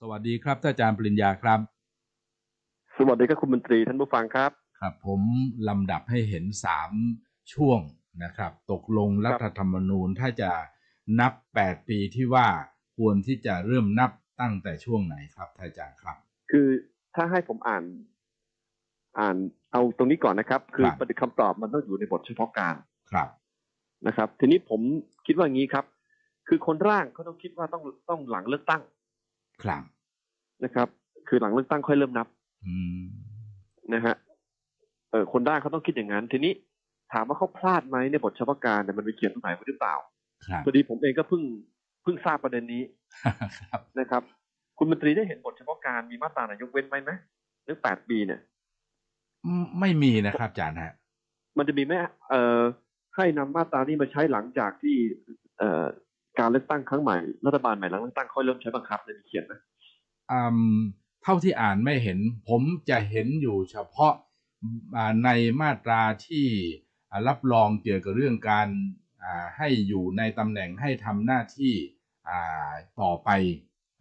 สวัสดีครับท่านอาจารย์ปริญญาครับ สวัสดีครับคุณมนตรีท่านผู้ฟังครับ ครับ ผมลำดับให้เห็นสามช่วงนะครับ ตกลงรัฐธรรมนูญถ้าจะนับแปดปีที่ว่าควรที่จะเริ่มนับตั้งแต่ช่วงไหนครับท่านอาจารย์ครับ คือถ้าให้ผมอ่าน อ่านเอาตรงนี้ก่อนนะครับ คือครับประเด็นคำตอบมันต้องอยู่ในบทเฉพาะการครับนะครับ ทีนี้ผมคิดว่างี้ครับ คือคนร่างเขาต้องคิดว่าต้องต้องหลังเลือกตั้ง ครับนะครับ คือหลังเลือกตั้งค่อยเริ่มนับอืมนะฮะเออคนร่างเขาต้องคิดอย่างนั้น ทีนี้ถามว่าเขาพลาดไหมในบทเฉพาะการเนี่ยมันไปเขียนตรงไหนไว้หรือเปล่าครับพอดีผมเองก็เพิ่งเพิ่งทราบประเด็นนี้ครับนะครับ คุณมนตรีได้เห็นบทเฉพาะการมีมาตราไหนยกเว้นไหมไหมเรื่องแปดปีเนี่ยอืมไม่มีนะครับอาจารย์ฮะ มันจะมีไหมเอ่อให้นำมาตรานี้มาใช้หลังจากที่ เอ่อ การเลือกตั้งครั้งใหม่รัฐบาลใหม่หลังเลือกตั้งค่อยเริ่มใช้บังคับเลยมีเขียนไหมอืมเท่าที่อ่านไม่เห็น ผมจะเห็นอยู่เฉพาะอ่าในมาตราที่อ่ารับรองเกี่ยวกับเรื่องการอ่าให้อยู่ในตำแหน่งให้ทำหน้าที่อ่าต่อไป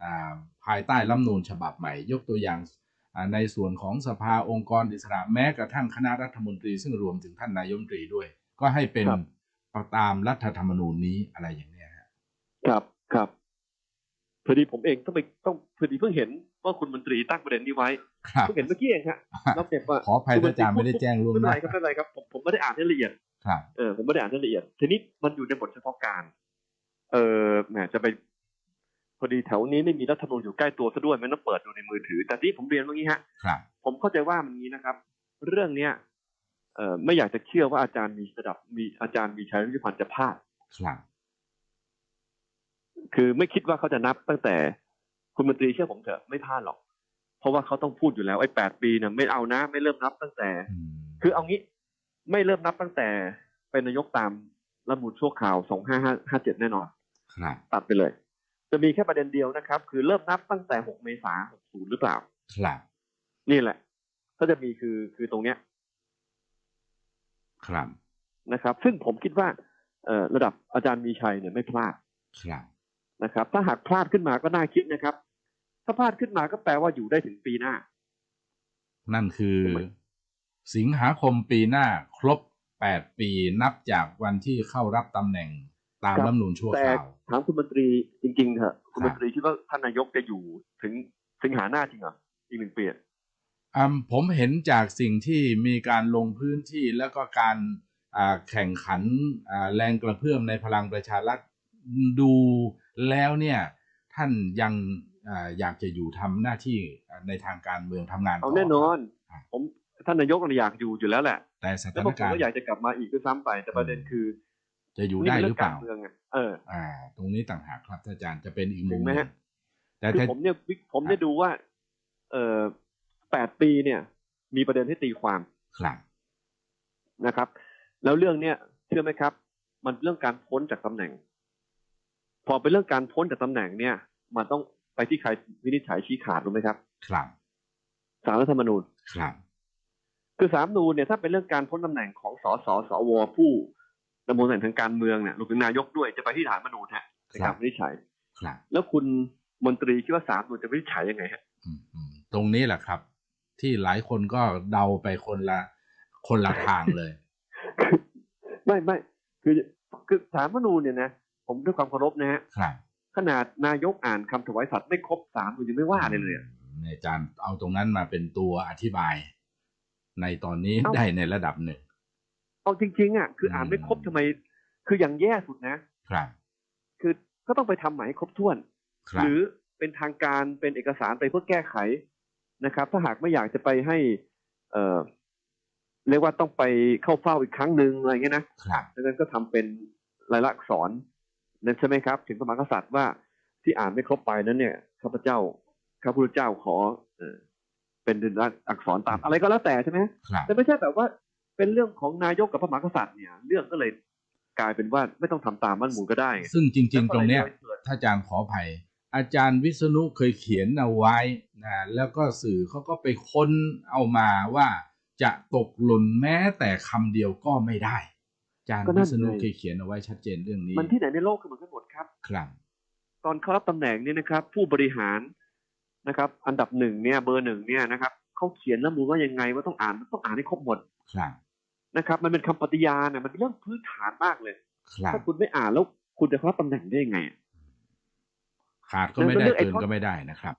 อ่าภายใต้รัฐธรรมนูญฉบับใหม่ ยกตัวอย่างอ่าในส่วนของสภาองค์กรอิสระแม้กระทั่งคณะรัฐมนตรี ซึ่งรวมถึงท่านนายกรัฐมนตรีด้วย ก็ให้เป็นตามรัฐธรรมนูญนี้อะไรอย่างเนี้ยฮะ ครับครับพอดีผมเองต้องไปต้องพอดีเพิ่งเห็นว่าคุณมนตรีตั้งประเด็นนี้ไว้ครับเพิ่งเห็นเมื่อกี้เองฮะแล้วเก็บว่าขออภัยท่านอาจารย์ไม่ได้แจ้งล่วงไม่หเป็นน้าไรครับไม่เป็นไรครับผมผมไม่ได้อ่านให้ละเอียดครับเออผมไม่ได้อ่านให้ละเอียด ทีนี้มันอยู่ในบทเฉพาะการ เออแหมจะไปพอดีแถวนี้ไม่มีรัฐธรรมนูญอยู่ใกล้ตัวซะด้วยมันต้องเปิดดูในมือถือ แต่ที่ผมเรียนเมื่อกี้ฮะครับผมเข้าใจว่ามันงี้นะครับ เรื่องเนี้ยเอ่อไม่อยากจะเชื่อว่าอาจารย์มีระดับมีอาจารย์มีชัยรุจิพันธ์จะพลาดครับ คือไม่คิดว่าเขาจะนับตั้งแต่คุณมนตรีเชื่อผมเถอะไม่พลาดหรอก เพราะว่าเขาต้องพูดอยู่แล้วไอ้แปดปีเนี่ยไม่เอานะ ไม่เริ่มนับตั้งแต่อืมคือเอางี้ไม่เริ่มนับตั้งแต่เป็นนายกตามรัฐธรรมนูญชั่วคราวสองห้าห้าเจ็ดแน่นอนครับตัดไปเลย จะมีแค่ประเด็นเดียวนะครับ คือเริ่มนับตั้งแต่หกเมษาหกศูนย์หรือเปล่าครับนี่แหละถ้าจะมีคือคือตรงเนี้ย ครับนะครับ ซึ่งผมคิดว่า เอ่อระดับอาจารย์มีชัยเนี่ยไม่พลาดครับ นะครับ ถ้าหากพลาดขึ้นมาก็น่าคิดนะครับ ถ้าพลาดขึ้นมาก็แปลว่าอยู่ได้ถึงปีหน้า นั่นคือทำไมสิงหาคมปีหน้าครบแปดปีนับจากวันที่เข้ารับตำแหน่งตามรัฐธรรมนูญชั่วแต่คราวถามคุณมนตรีจริงๆเถอะคุณครัมบนตรีคิดว่าท่านนายกจะอยู่ถึงสิงหาหน้าจริงเหรออีกหนึ่งปีอะอืมผมเห็นจากสิ่งที่มีการลงพื้นที่แล้วก็การอ่าแข่งขันอ่าแรงกระเพื่อมในพลังประชารัฐ ดูแล้วเนี่ยท่านยังอ่าอยากจะอยู่ทำหน้าที่ในทางการเมืองทำงานเอาต่แน่นอนครับผมท่านนายกอยากอยู่อยู่แล้วแหละ แต่สแล้วถานบางคนการณ์ก็อยากจะกลับมาอีกด้วยซ้ำไป แต่ประเด็นคือ จะอยู่นี่ได้เป็นหเรื่รือองเปการล่าเมืองไงเออ อ่า ตรงนี้ต่างหากครับท่านอาจารย์จะเป็นอีกมุถึมงไหมหนึ่ฮะงแต่คือถ้าผมเนี่ยผมได้ดูว่า เออแปดปีเนี่ย มีประเด็นให้ตีความครับนะครับ แล้วเรื่องเนี้ยเชื่อไหมครับ มันเรื่องการพ้นจากตำแหน่ง พอเป็นเรื่องการพ้นจากตำแหน่งเนี่ย มันต้องไปที่ใครวินิจฉัยชี้ขาดรู้ไหมครับ ครับศาลรัฐธรรมนูญครับ คือสามนูญเนี่ยถ้าเป็นเรื่องการพ้นตำแหน่งของสสสวผู้ดำรงตำแหน่งทางการเมืองเนี่ยรวมถึงนายกด้วยจะไปที่ฐานมนูญฮะในการวินิจฉัยครับ แล้วคุณมนตรีคิดว่าสามนูญจะวินิจฉัยยังไงฮะอืมอืมตรงนี้แหละครับ ที่หลายคนก็เดาไปคนละคนละทางเลย ไม่ไม่คือคือสารมนูญเนี่ยนะ ผมด้วยความเคารพนะฮะครับขนาดนายกอ่านคำถวายสัตย์ไม่ครบสามนูญยังไม่ว่าเลยเลยอะอืมอาจารย์เอาตรงนั้นมาเป็นตัวอธิบาย ในตอนนี้เอ้าได้ในระดับหนึ่งเอาจริงๆอะคืออ่านไม่ครบทำไม คืออย่างแย่สุดนะครับ คือก็ต้องไปทำใหม่ให้ครบถ้วนครับหรือเป็นทางการเป็นเอกสารไปเพื่อแก้ไขนะครับ ถ้าหากไม่อยากจะไปให้ เอ่อเรียกว่าต้องไปเข้าเฝ้าอีกครั้งหนึ่งอะไรเงี้ยนะครับดังนั้นก็ทำเป็นลายลักษณ์อักษร นั่นใช่ไหมครับ ถึงพระมหากษัตริย์ว่าที่อ่านไม่ครบไปนั้นเนี่ยข้าพเจ้าข้าพุทธเจ้าขอเออเป็นลายลักษณ์อักษรตามอะไรก็แล้วแต่ใช่ไหมครับแต่ไม่ใช่แบบว่าเป็นเรื่องของนายกกับพระมหากษัตริย์เนี่ย เรื่องก็เลยกลายเป็นว่าไม่ต้องทำตามมันหมูลก็ได้ไงซึ่งจริง ๆ ตรงเนี้ยแล้วก็ลเกิดถ้าอาจารย์ขออภัย อาจารย์วิษณุเคยเขียนเอาไว้นะแล้วก็สื่อเขาก็ไปค้นเอามาว่าจะตกหล่นแม้แต่คำเดียวก็ไม่ได้อา จารย์วิษณุเคยเขียนเอาไว้ชัดเจนเรื่องนี้ มันที่ไหนในโลกก็เหมือนกันหมดครับ ครับ ตอนเขารับตำแหน่งเนี่ยนะครับ ผู้บริหารนะครับ อันดับหนึ่งเนี่ยเบอร์หนึ่งเนี่ยนะครับเขาเขียนรัฐธรรมนูญว่ายังไงว่าต้องอ่านต้องอ่านให้ครบหมดครับนะครับ มันเป็นคำปฏิญาณนะมันเป็นเรื่องพื้นฐานมากเลยครับถ้าคุณไม่อ่านแล้วคุณจะรับตำแหน่งได้ยังไงอะขาดก็ไม่ได้เรื่องไอ้เกินข้อก็ไม่ได้นะครับ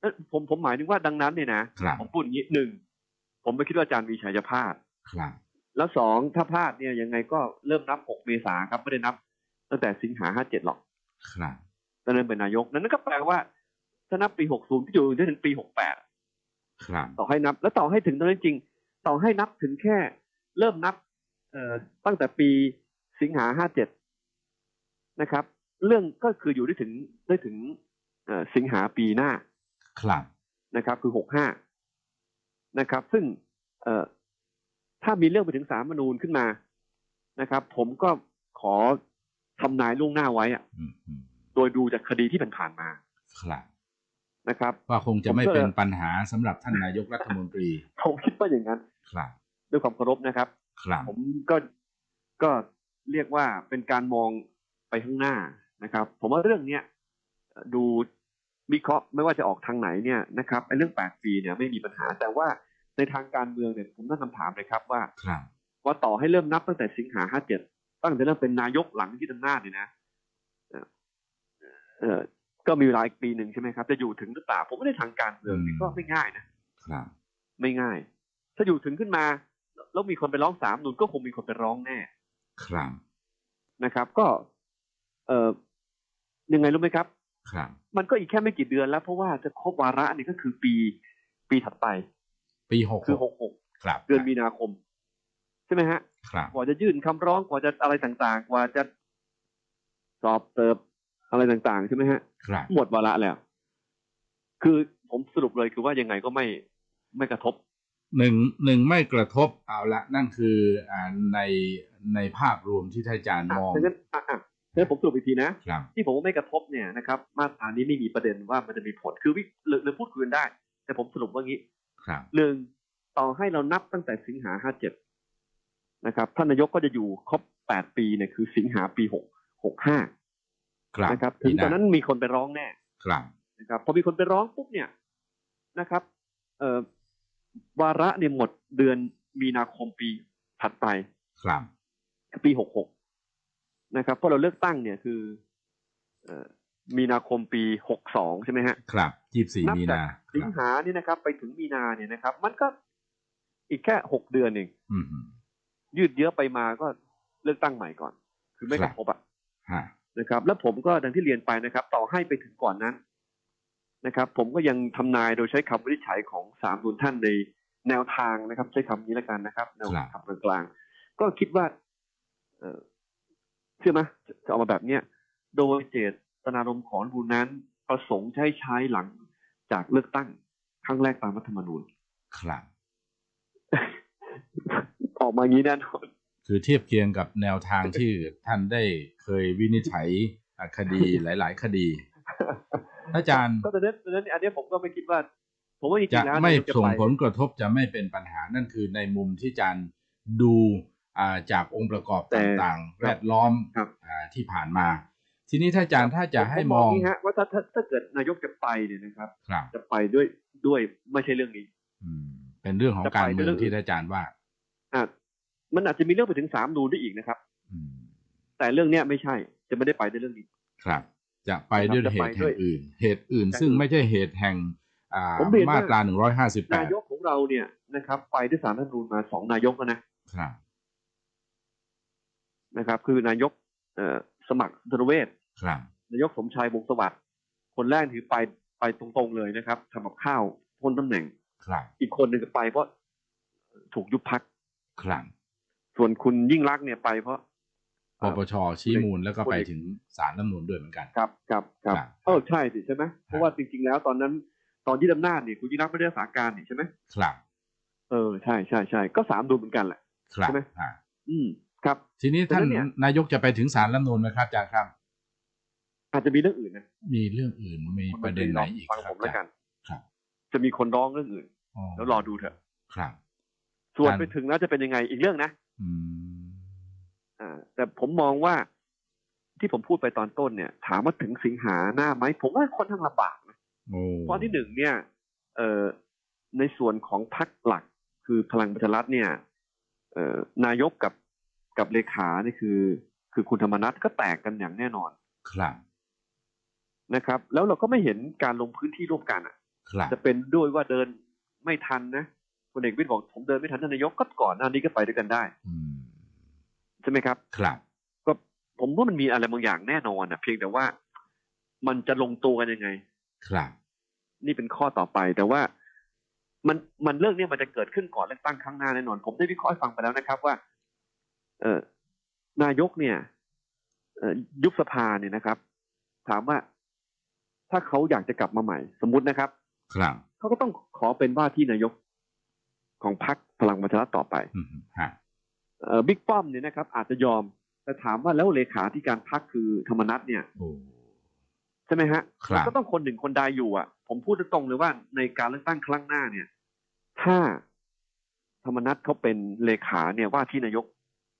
เอ้ยผมผมหมายถึงว่าดังนั้นเนี่ยนะครับผมพูดอย่างนี้หนึ่งผมไม่คิดว่าอาจารย์มีชัยจะพลาดครับ แล้วสองถ้าพลาดเนี่ยยังไงก็เริ่มนับหกเมษาครับไม่ได้นับ ตั้งแต่สิงหาห้าเจ็ดหรอก ครับตอนนั้นเป็นนายก นั่นก็แปลว่า ถ้านับปีหกศูนย์ที่อยู่ได้ถึงปีหกแปดครับ ต่อให้นับ แล้วต่อให้ถึงตอนนั้นจริง ต่อให้นับถึงแค่ เริ่มนับ เอ่อตั้งแต่ปีสิงหาห้าเจ็ดนะครับ เรื่องก็คืออยู่ได้ถึงได้ถึงเอ่อสิงหาปีหน้า ครับนะครับ คือหกห้านะครับ ซึ่งเอ่อ ถ้ามีเรื่องไปถึงสามมนูญขึ้นมานะครับ ผมก็ขอทำนายล่วงหน้าไว้อะอืมอืมโดยดูจากคดีที่ผ่านๆมา ครับนะครับ ว่าคงจะไม่ผมก็เป็นปัญหาสำหรับท่านนายกรัฐมนตรีผมคิดว่าอย่างนั้น ครับด้วยความเคารพนะครับ ครับผมก็ก็เรียกว่าเป็นการมองไปข้างหน้านะครับ ผมว่าเรื่องเนี้ยเอ่อดูวิเคราะห์ไม่ว่าจะออกทางไหนเนี่ยนะครับไอ้เรื่องแปดปีเนี่ยไม่มีปัญหาแต่ว่า ในทางการเมืองเนี่ยผมตั้งคำถามเลยครับว่าครับว่าต่อให้เริ่มนับตั้งแต่สิงหาห้าเจ็ดตั้งแต่เริ่มเป็นนายกหลังที่อำนาจเนี่ยนะเอ่อเออก็มีเวลาอีกปีหนึ่งใช่ไหมครับ จะอยู่ถึงหรือเปล่าผมไม่ได้ทางการเมืองนี่ก็ไม่ง่ายนะครับไม่ง่าย ถ้าอยู่ถึงขึ้นมา แล้วมีคนไปร้องสามนุนก็คงมีคนไปร้องแน่ ครับนะครับ ก็ เอ่อยังไงรู้ไหมครับ ครับ มันก็อีกแค่ไม่กี่เดือนแล้ว เพราะว่าจะครบวาระนี่ก็คือปี ปีถัดไป ปีหกคือหกหกครับเดือนมีนาคม ใช่ไหมฮะครับกว่าจะยื่นคำร้องกว่าจะอะไรต่างๆ กว่าจะสอบเติบอะไรต่างๆ ใช่ไหมฮะครับหมดวาระแล้ว คือผมสรุปเลยคือว่ายังไงก็ไม่ไม่กระทบหนึ่งหนึ่งไม่กระทบเอาละนั่นคืออ่าในในภาพรวมที่ท่านอาจารย์อะมองดังนั้นอะอะดังนั้นผมสรุปอีกทีนะครับที่ผมว่าไม่กระทบเนี่ยนะครับ มาตรานี้ไม่มีประเด็นว่ามันจะมีผลคือวิหรือหรือพูดคุยกันได้ แต่ผมสรุปว่างี้ครับ หนึ่งต่อให้เรานับตั้งแต่สิงหาห้าเจ็ดนะครับท่านนายกก็จะอยู่ครบแปดปีเนี่ยคือสิงหาปีหกหกห้าครับนะครับ ถึงตอนนั้นมีคนไปร้องแน่ครับนะครับพอมีคนไปร้องปุ๊บเนี่ยนะครับ เอ่อวาระเนี่ยหมดเดือนมีนาคมปีถัดไปครับปีหกหกนะครับเพราะเราเลือกตั้งเนี่ยคือเอ่อ มีนาคมปีหกสองใช่ไหมฮะ ครับยี่สี่นับมีจากนาคสิงรับหานี่นะครับ ไปถึงมีนาเนี่ยนะครับ มันก็อีกแค่หกเดือนเองอืมอืมยืดเยอะไปมาก็เลือกตั้งใหม่ก่อน คือไม่คกรับระทบอะฮะนะครับ แล้วผมก็ดังที่เรียนไปนะครับ ต่อให้ไปถึงก่อนนั้นนะครับ ผมก็ยังทำนายโดยใช้คำวินิจฉัยของสามนุนท่านในแนวทางนะครับ ใช้คำนี้แล้วกันนะครับแนวทางกลางๆก็คิดว่าเออเชื่อไหมจะออกมาแบบเนี้ยโดยเจต นารมณ์ของรัฐธรรมนูญนั้นประสงค์ใช้ใช้หลังจากเลือกตั้งครั้งแรกตามรัฐธรรมนูญครับออกมาอย่างนี้แน่นอนคือเทียบเคียงกับแนวทางที่ท่านได้เคยวินิจฉัยอะคดีหลาย ๆ คดี อาจารย์ ก็ตอนนั้นตอนนั้นอันนี้ผมก็ไม่คิดว่า ผมว่าจริจะงๆแล้วไม่นายกจะส่งไปผลกระทบจะไม่เป็นปัญหานั่นคือในมุมที่อาจารย์ดูอ่าจากองค์ประกอบแต่ต่าง ๆ แวดล้อมครับอ่าที่ผ่านมา ทีนี้ถ้าอาจารย์ถ้าจะให้ผมองนี้ฮะว่าถ้าถ้าถ้าเกิดนายกจะไปเนี่ยนะครับครับจะไปด้วยด้วยไม่ใช่เรื่องนี้ อืม เป็นเรื่องของจะไปการเมืด้วยองเรื่องที่อาจารย์ว่าอะมันอาจจะมีเรื่องไปถึงสามนูนได้อีกนะครับ อืม แต่เรื่องเนี้ยไม่ใช่จะไม่ได้ไปด้วยเรื่องนี้ ครับ จะไปด้วยจะเหไปตุด้แห่วยงอื่น เหตุอื่นอย่างซึ่งอื่นไม่ใช่เหตุแห่งอ่าผมเรียนว่ามาตราหนึ่งร้อยห้าสิบแปนาดยกของเราเนี่ยนะครับ ไปด้วยสารรัฐธรรมนูญมาสองนายกแล้วนะครับนะครับ คือนายกเอ่อสมัครธนเวศ ครับนายกสมชายวงศ์สวัสดิ์คนแรกถือไปไปตรงๆเลยนะครับทำกับข้าวพ้นตำแหน่งครับอีกคนหนึ่งก็ไปเพราะถูกยุบพักครับส่วนคุณยิ่งรักษณ์เนี่ยไปเพราะปปชชี้มูลแล้วก็ไปถึงศาลรัฐธรรมนูญด้วยเหมือนกันครับครับครับครับเออใช่สิใช่ไหมเพราะว่าจริงๆแล้วตอนนั้นตอนยึดอำนาจเนี่ยคุณยิ่งรักษณ์ไม่ได้รักษาการนี่ใช่ไหมครับ เออใช่ใช่ใช่ก็สามดูเหมือนกันแหละครับใช่ไหมอ่า อืมครับ ทีนี้ท่านดังนั้นเนี่ยนายกจะไปถึงศาลรัฐธรรมนูญไหมครับอาจารย์ครับ อาจจะมีเรื่องอื่นนะ มีเรื่องอื่นมีประเด็นไหนอีกฟังคผรับมแล้วกัน ครับ จะมีคนร้องเรื่องอื่น แล้วรอดูเถอะ ครับ ส่วนการไปถึงแล้วจะเป็นยังไงอีกเรื่องนะอืมอ่า แต่ผมมองว่าที่ผมพูดไปตอนต้นเนี่ย ถามว่าถึงสิงหาหน้าไหม ผมว่าค่อนข้างลำบากนะโอ้ข้อที่หนึ่งเนี่ย เอ่อในส่วนของพรรคหลักคือพลังประชารัฐเนี่ย เอ่อนายกกับกับเลขานี่คือ คือคุณธรรมนัฐก็แตกกันอย่างแน่นอน ครับ นะครับ แล้วเราก็ไม่เห็นการลงพื้นที่ร่วมกันอะครับจะเป็นด้วยว่าเดินไม่ทันนะพลเอกวิทย์บอกผมเดินไม่ทันท่านนายกก็ก่อนหน้านี้ก็ไปด้วยกันได้อืมใช่ไหมครับ ครับ ก็ผมว่ามันมีอะไรบางอย่างแน่นอนนะเพียงแต่ว่ามันจะลงตัวกันยังไง ครับ นี่เป็นข้อต่อไปแต่ว่ามันมันเรื่องเนี้ยมันจะเกิดขึ้นก่อนเลือกตั้งครั้งหน้าแน่นอน ผมได้วิเคราะห์ให้ฟังไปแล้วนะครับ ว่า เออนายกเนี่ยเอ่อยุบสภาเนี่ยนะครับ ถามว่า ถ้าเขาอยากจะกลับมาใหม่ สมมุตินะครับ ครับเขาก็ต้องขอเป็นว่าที่นายกของพรรคพลังประชารัฐต่อไปอืมฮะเอ่อบิ๊กป้อมเนี่ยนะครับ อาจจะยอมแต่ถามว่าแล้วเลขาธิการพรรคคือธรรมนัฐเนี่ยโอ้ใช่ไหมฮะครับก็ต้องคนหนึ่งคนใดอยู่อะ ผมพูดตรงๆเลยว่าในการเลือกตั้งครั้งหน้าเนี่ย ถ้าธรรมนัฐเขาเป็นเลขาเนี่ยว่าที่นายก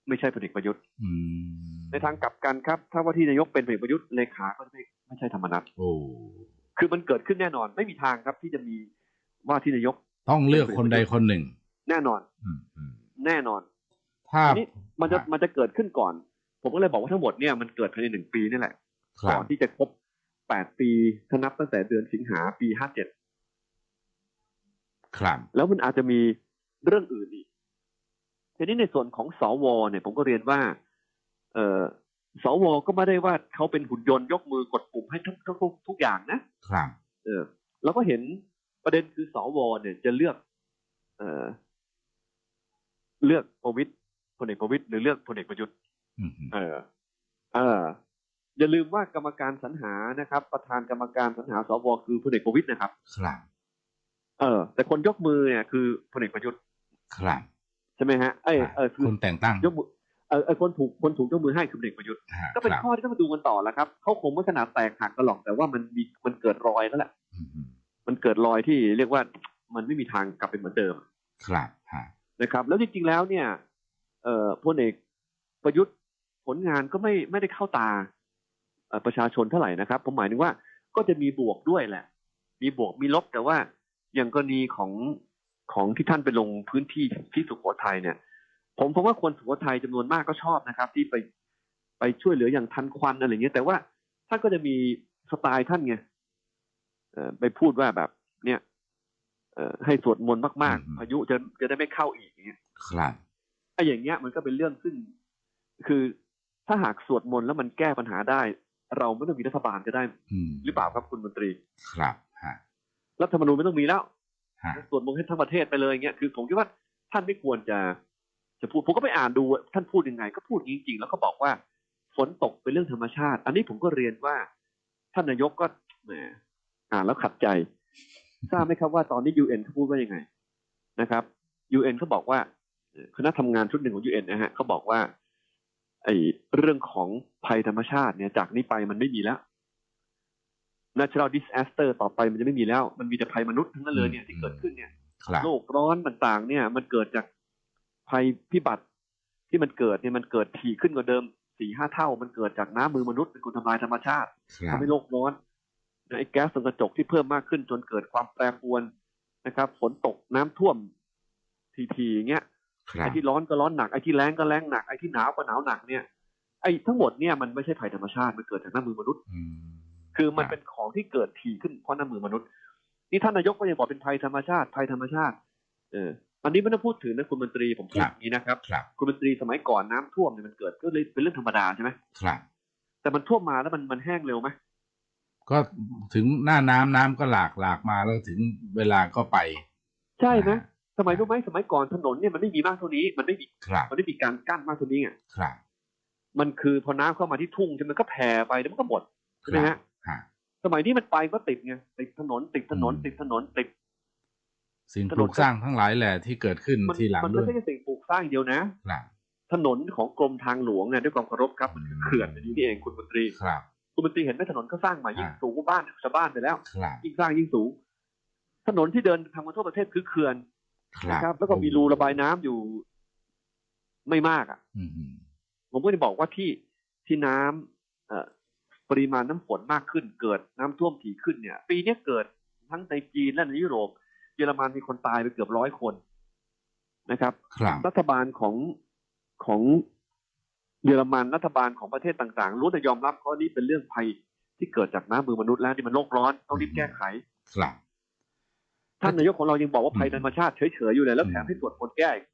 ไม่ใช่พลเอกประยุทธ์อืมในทางกลับกันครับ ถ้าว่าที่นายกเป็นพลเอกประยุทธ์เลขาก็ไม่ ไม่ใช่ธรรมนัฐโอ้คือมันเกิดขึ้นแน่นอนไม่มีทางครับ ที่จะมีว่าที่นายก ต้องเลือกคนใดคนหนึ่ง แน่นอนอืมอืมแน่นอน ถ้าทีนี้มันจะฮะมันจะเกิดขึ้นก่อน ผมก็เลยบอกว่าทั้งหมดเนี่ยมันเกิดภายในหนึ่งปีนี่แหละครัก่อบนที่จะครบแปดปีถ้านับตั้งแต่เดือนสิงหาปีห้าเจ็ดครับ แล้วมันอาจจะมีเรื่องอื่นอีกทีนี้ในส่วนของสวเนี่ย ผมก็เรียนว่า เออ สวก็ไม่ได้ว่าเขาเป็นหุ่นยนต์ยกมือกดปุ่มให้ทุกทุกทุกทุกอย่างนะครับ เออเราก็เห็นประเด็นคือสวเนี่ยจะเลือก เออเลือกประวิตยพลเอกประวิตยหรือเลือกพลเอกประยุทธ์อืมเออ เอออย่าลืมว่ากรรมการสรรหานะครับ ประธานกรรมการสรรหาสวคือพลเอกประวิตยนะครับ ครับ เออ แต่คนยกมือเนี่ยคือพลเอกประยุทธ์ครับใช่ไหมฮะเอยเออคือคนแต่งตั้งยกมือ เออเออคนถูกคนถูกยกมือให้คือพลเอกประยุทธ์ฮะก็เป็นครับข้อที่ต้องมาดูกันต่อแล้วครับเขาคงไม่ขนาดแตกหักกันหรอกแต่ว่ามันมีมันเกิดรอยแล้วแหละอืมอืมมันเกิดรอยที่เรียกว่ามันไม่มีทางกลับเป็นเหมือนเดิม ครับฮะนะครับ แล้วจริงๆแล้วเนี่ย เอ่อพลเอกประยุทธ์ผลงานก็ไม่ไม่ได้เข้าตาเอ่อประชาชนเท่าไหร่นะครับ ผมหมายถึงว่าก็จะมีบวกด้วยแหละ มีบวกมีลบแต่ว่าอย่างกรณีของของที่ท่านไปลงพื้นที่ที่สุโขทัยเนี่ย ผมผมว่าคนสุโขทัยจำนวนมากก็ชอบนะครับ ที่ไปไปช่วยเหลืออย่างทันควันอะไรอย่างเงี้ยแต่ว่าท่านก็จะมีสไตล์ท่านไงเอ่อไปพูดว่าแบบ เนี่ยเอ่อให้สวดมนต์มากๆพายุจะจะได้ไม่เข้าอีกอย่างเงี้ยครับไอ้อย่างเงี้ยมันก็เป็นเรื่องซึ่ง คือถ้าหากสวดมนต์แล้วมันแก้ปัญหาได้ เราไม่ต้องมีรัฐบาลก็ได้อืมหรือเปล่าครับคุณมนตรี ครับฮะรัฐธรรมนูญไม่ต้องมีแล้วฮะสวดมนต์ให้ทั้งประเทศไปเลยเงี้ยคือผมคิดว่าท่านไม่ควรจะ จะพูดผมก็ไปอ่านดูว่าท่านพูดยังไง ก็พูดจริง ๆ แล้วก็บอกว่าฝนตกเป็นเรื่องธรรมชาติ อันนี้ผมก็เรียนว่า ท่านนายกก็แหมอ่านแล้วขัดใจ ทราบไหมครับว่าตอนนี้ยูเอ็นเขาพูดว่ายังไงนะครับยูเอ็นเขาบอกว่าเอ่อคณะทำงานชุดหนึ่งของยูเอ็นนะฮะเขาบอกว่า ไอ้เรื่องของภัยธรรมชาติเนี่ย จากนี้ไปมันไม่มีแล้ว natural disaster ต่อไปมันจะไม่มีแล้ว มันมีแต่ภัยมนุษย์ทั้งนั้นเลยเนี่ยที่เกิดขึ้นเนี่ยครับโลกร้อนต่างๆ เนี่ย มันเกิดจาก ภัยพิบัติที่มันเกิดเนี่ยมันเกิดถี่ขึ้นกว่าเดิมสี่ห้าเท่า มันเกิดจากน้ำมือมนุษย์เป็นคนทำลายธรรมชาติครับทำให้โลกร้อนไอ้แก๊สเรือนกระจกที่เพิ่มมากขึ้นจนเกิดความแปรปรวนนะครับ ฝนตกน้ำท่วมทีๆอย่างเงี้ยครับไอ้ที่ร้อนก็ร้อนหนักไอ้ที่แรงก็แรงหนักไอ้ที่หนาวก็หนาวหนักเนี่ยไอ้ทั้งหมดเนี่ยมันไม่ใช่ภัยธรรมชาติมันเกิดจากน้ำมือมนุษย์อืมคือมันครับเป็นของที่เกิดถี่ขึ้นเพราะน้ำมือมนุษย์นี่ท่านนายกก็ยังบอกเป็นภัยธรรมชาติภัยธรรมชาติ เออ อันนี้ไม่ต้องพูดถึงนะคุณมนตรีผมพูดอย่างนี้นะครับครับคุณมนตรีสมัยก่อนน้ำท่วมเนี่ยมันเกิดก็เลยเป็นเรื่องธรรมดาใช่ไหมครับ แต่มันท่วมมาแล้วมันมันแห้งเร็วไหมก็ถึงหน้าน้ำน้ำก็หลากหลากมาแล้วถึงเวลาก็ไป ใช่ไหมสมัยรู้ไหมสมัยก่อนถนนเนี่ยมันไม่มีมากเท่านี้ มันไม่มีครับมันไม่มีการกั้นมากเท่านี้ไงครับมันคือพอน้ำเข้ามาที่ทุ่งใช่ไหมมันก็แผ่ไปแล้วมันก็หมดใช่ไหมฮะฮะสมัยนี้มันไปก็ติดไงติดถนนติดถนนอืมติดถนนติด สิ่งปลูกสร้างทั้งหลายแหละที่เกิดขึ้นมัทีหลังมันด้ไม่วยใช่สิ่งปลูกสร้างเดียวนะครับถนนของกรมทางหลวงเนี่ยด้วยความเคารพครับมันคือเขื่อนอันนี้นี่เองคุณมนตรีครับคุณมนตรีเห็นไหมถนนเขาสร้างมายิ่งอ่าสูงกว่าบ้านชาวบ้านไปแล้วครับยิ่งสร้างยิ่งสูง ถนนที่เดินทางมาทั่วประเทศคือเขื่อนครันะครับ แล้วก็มีรูระบายน้ำอยู่ไม่มากอะอืมอืมผมก็จะบอกว่าที่ที่น้ำเอ่อปริมาณน้ำฝนมากขึ้น เกิดน้ำท่วมถี่ขึ้นเนี่ย ปีเนี้ยเกิดทั้งในจีนและในยุโรป เยอรมันมีคนตายไปเกือบร้อยคนนะครับครับรัฐบาลของของเยอรมันรัฐบาลของประเทศต่างๆล้วนแต่ยอมรับข้อนี้เป็นเรื่องภัยที่เกิดจากน้ำมือมนุษย์แล้วนี่มันโลกร้อนต้องรีบแก้ไขครับท่านนายกของเรายังบอกว่าภัยอืมธรรมชาติเฉยๆอยู่เลยแล้วแถมอืมให้ตรวจคนแก้อีก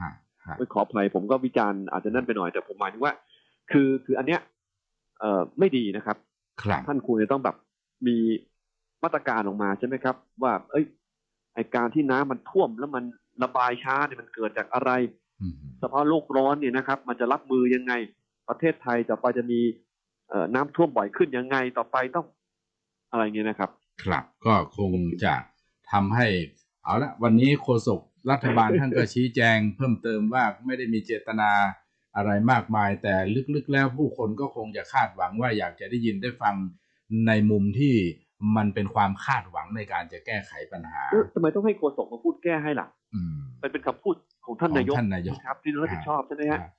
ฮะฮะไปขออภัยผมก็วิจารณ์อาจจะนั่นไปหน่อยแต่ผมหมายถึงว่า คือคืออันเนี้ย เอ่อไม่ดีนะครับครับท่านควรจะต้องแบบมีมาตรการออกมาใช่ไหมครับ ว่า เอ้ย ไอการที่น้ำมันท่วมแล้วมันระบายช้าเนี่ยมันเกิดจากอะไรอืมสภาพโลกร้อนเนี่ยนะครับ มันจะรับมือยังไง ประเทศไทยต่อไปจะมีเอ่อน้ำท่วมบ่อยขึ้นยังไงต่อไปต้องอะไรเงี้ยนะครับ ครับก็คงจะทำให้เอาละวันนี้โฆษกรัฐบาลท่านก็ชี้แจง เพิ่มเติมว่าไม่ได้มีเจตนาอะไรมากมาย แต่ลึกๆแล้วผู้คนก็คงจะคาดหวังว่าอยากจะได้ยินได้ฟังในมุมที่ มันเป็นความคาดหวังในการจะแก้ไขปัญหาเอ๊ะทำไมต้องให้โฆษกมาพูดแก้ให้ล่ะอืมมันเป็นคำพูดของท่านนายกของท่านนายกครับ ที่ต้องรับผิดชอบใช่ไหมฮะครับ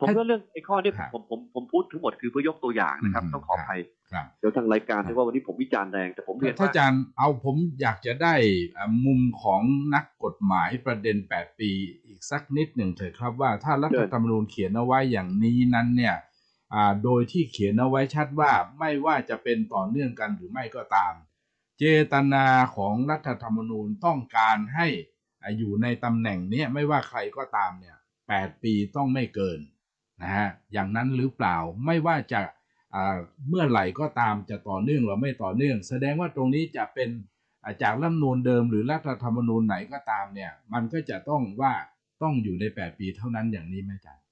ผมก็เรื่องไอ้ข้อเนี้ครับผมผมผมพูดทั้งหมดคือเพื่อยกตัวอย่างนะครับอืมต้องขออภัยครับเดี๋ยวทางรายการที่ว่าวันนี้ผมวิจารณ์แรงแต่ผมเรียนถ้าว่าอาจารย์เอาผมอยากจะได้อ่ามุมของนักกฎหมายประเด็น 8 ปีอีกสักนิดหนึ่งเถอะครับว่าถ้ารัฐธรรมนูญเขียนเอาไว้อย่างนี้นั้นเนี่ยอ่า โดยที่เขียนเอาไว้ชัดว่าไม่ว่าจะเป็นต่อเนื่องกันหรือไม่ก็ตาม เจตนาของรัฐธรรมนูญต้องการให้อยู่ในตำแหน่งเนี้ยไม่ว่าใครก็ตามเนี่ย8ปีต้องไม่เกินนะฮะอย่างนั้นหรือเปล่าไม่ว่าจะอ่าเมื่อไหร่ก็ตามจะต่อเนื่องหรือไม่ต่อเนื่อง แสดงว่าตรงนี้จะเป็นจากรัฐมนูญเดิมหรือรัฐธรรมนูญไหนก็ตามเนี่ย มันก็จะต้องว่าต้องอยู่ใน 8 ปีเท่านั้นอย่างนี้ไหมจารย์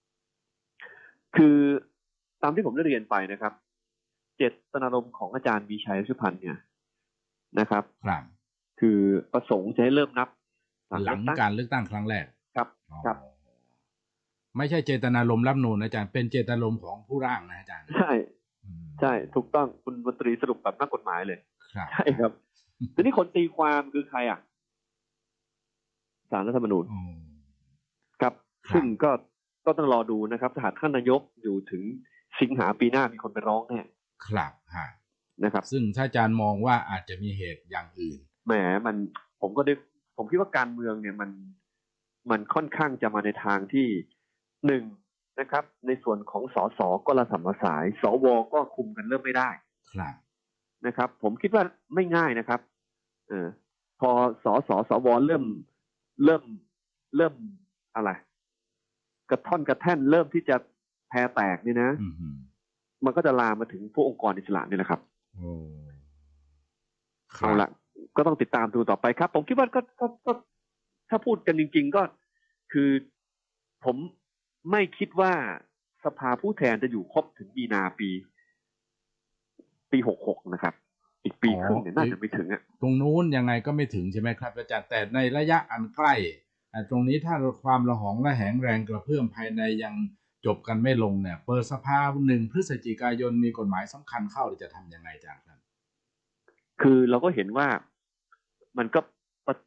คือ ตามที่ผมได้เรียนไปนะครับ เจตนารมณ์ของอาจารย์มีชัยรุชุพันธ์เนี่ยนะครับครับคือประสงค์จะให้เริ่มนับ หลังเลือตั้การเลือกตั้งครั้งแรกครับอ๋อครับ ไม่ใช่เจตนารมณ์รัฐธรรมนูญนะอาจารย์เป็นเจตนารมณ์ของผู้ร่างนะอาจารย์ใช่อืมใช่ถูกต้องคุณมนตรีสรุปแบบนักกฎหมายเลยครับใช่ครับทีนี้คนตีความคือใครอะสารรัฐธรรมนูญอ๋อครับครับ ซึ่งก็ก็ต้องรอดูนะครับถ้าหากท่านนายกอยู่ถึง สิงหาปีหน้ามีคนไปร้องแน่ครับฮะนะครับ ซึ่งถ้าอาจารย์มองว่าอาจจะมีเหตุอย่างอื่นแหมมันผมก็ได้ผมคิดว่าการเมืองเนี่ยมันมันค่อนข้างจะมาในทางที่หนึ่งนะครับ ในส่วนของสสก็ระสำระสาย สวก็คุมกันเริ่มไม่ได้ครับนะครับ ผมคิดว่าไม่ง่ายนะครับ เออพอสสสวเริ่มเริ่มเริ่มอะไร กระท่อนกระแท่นเริ่มที่จะ แพรแตกเนี่ยนะอืมฮึมันก็จะลามมาถึงพวกองค์กรอิสระเนี่ยแหละครับโอ้ครับเอาละก็ต้องติดตามดูต่อไปครับ ผมคิดว่าก็ก็ก็ถ้าพูดกันจริง ๆ ก็คือผมไม่คิดว่าสภาผู้แทนจะอยู่ครบถึงมีนาปี ปีหกหกนะครับ อีกปีครึ่งเนี่ยน่าจะไม่ถึงอะตรงนู้นยังไงก็ไม่ถึงใช่ไหมครับอาจารย์แต่ในระยะอันใกล้อะตรงนี้ถ้าความระหองระแหงแรงกระเพื่อมภายในยัง จบกันไม่ลงเนี่ยเปิดสภาหนึ่งพฤศจิกายนมีกฎหมายสำคัญเข้าจะทำยังไงอาจารย์ครับคือเราก็เห็นว่ามันก็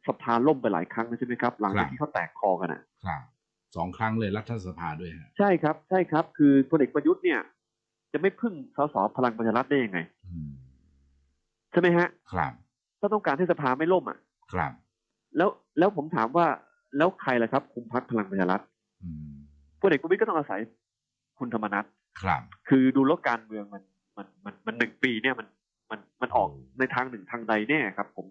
สภาล่มไปหลายครั้งแล้วใช่ไหมครับ หลังครัจากบที่เขาแตกคอกันอะครับสองครั้งเลยรัฐสภาด้วยฮะใช่ครับ ใช่ครับ คือพลเอกประยุทธ์เนี่ย จะไม่พึ่งสสพลังประชารัฐได้ยังไงอืมใช่ไหมฮะ ครับก็ต้องการให้สภาไม่ล่มอะ ครับ แล้วแล้วผมถามว่าแล้วใครล่ะครับ คุมพักพลังประชารัฐอืม พลเอกประวิตยก็ต้องอาศัยคุณธรรมนัฐครับ คือดูแล้วการเมืองมันมันมันมันหนึ่งปีเนี่ยมันมันมันออกในทางหนึ่งทางใดแน่ครับ ผม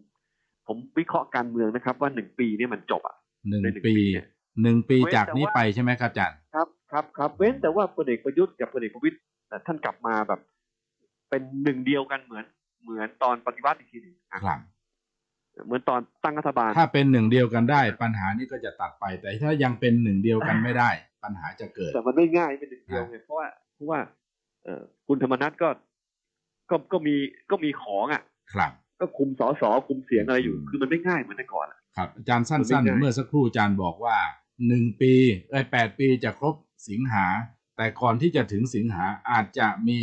ผมวิเคราะห์การเมืองนะครับ ว่าหนึ่งปีเนี่ยมันจบอะหนึ่งในหนึ่งปีปีเนี่ยหนึ่งปีเว้นจากแต่นี้ว่าไปใช่ไหมครับอาจารย์ครับครับครับเว้นแต่ว่าพลเอกประยุทธ์กับพลเอกประวิตยแต่ท่านกลับมาแบบ เป็นหนึ่งเดียวกันเหมือนเหมือนตอนปฏิวัติอีกทีหนึ่งอะครับเหมือนตอนตั้งรัฐบาล ถ้าเป็นหนึ่งเดียวกันได้ ปัญหานี้ก็จะตัดไป แต่ถ้ายังเป็นหนึ่งเดียวกันไม่ได้ ปัญหาจะเกิด แต่มันไม่ง่ายเป็นหนึ่งเดียวไงเพราะว่าเพราะว่า เออคุณธรรมนัฐก็ก็ก็มีก็มีของอะ ครับ ก็คุมสอสอคุมเสียงอะไรอยู่อืมคือมันไม่ง่ายเหมือนแต่ก่อนอะครับ อาจารย์สั้นมันไม่ง่ายๆเมื่อสักครู่อาจารย์บอกว่าหนึ่งปีเอ้ยแปดปีจะครบสิงหา แต่ก่อนที่จะถึงสิงหาอาจจะมี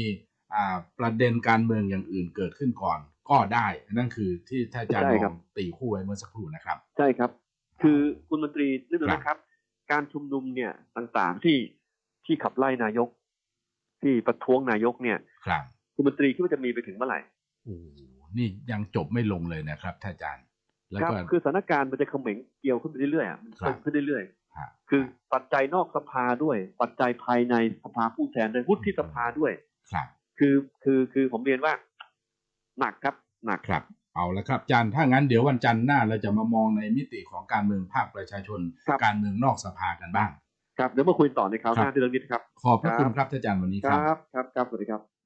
อ่าประเด็นการเมืองอย่างอื่นเกิดขึ้นก่อน ก็ได้ นั่นคือที่ท่านอาจารย์มองตีคู่ไว้เมื่อสักครู่นะครับ ใช่ครับ คือคุณมนตรีนึกดูครับนะครับ การชุมนุมเนี่ยต่างๆที่ที่ขับไล่นายก ที่ประท้วงนายกเนี่ย ครับคุณมนตรีคิดว่าจะมีไปถึงเมื่อไหร่โอ้นี่ยังจบไม่ลงเลยนะครับท่านอาจารย์แล้วครับก็คือสถานการณ์มันจะเขม็งเกี่ยวขึ้นไปเรื่อยๆอะมันครับเพิ่มขึ้นเรื่อยฮะๆคือปัจจัยนอกสภาด้วย ปัจจัยภายในสภาผู้แทนด้วยวุฒิสภาด้วยครับคือคือคือผมเรียนว่า หนักครับ หนักครับ เอาละครับอาจารย์ถ้างั้นเดี๋ยววันจันทร์หน้าเราจะมามองในมิติของการเมืองภาคประชาชนครับการเมืองนอกสภากันบ้าง ครับเดี๋ยวมาคุยต่อในคราวหครัน้าบที่เรื่องนี้ครับ ขอบพระครับคุณครับท่านอาจารย์วันนี้คครับรับครับครับสวัสดีครับ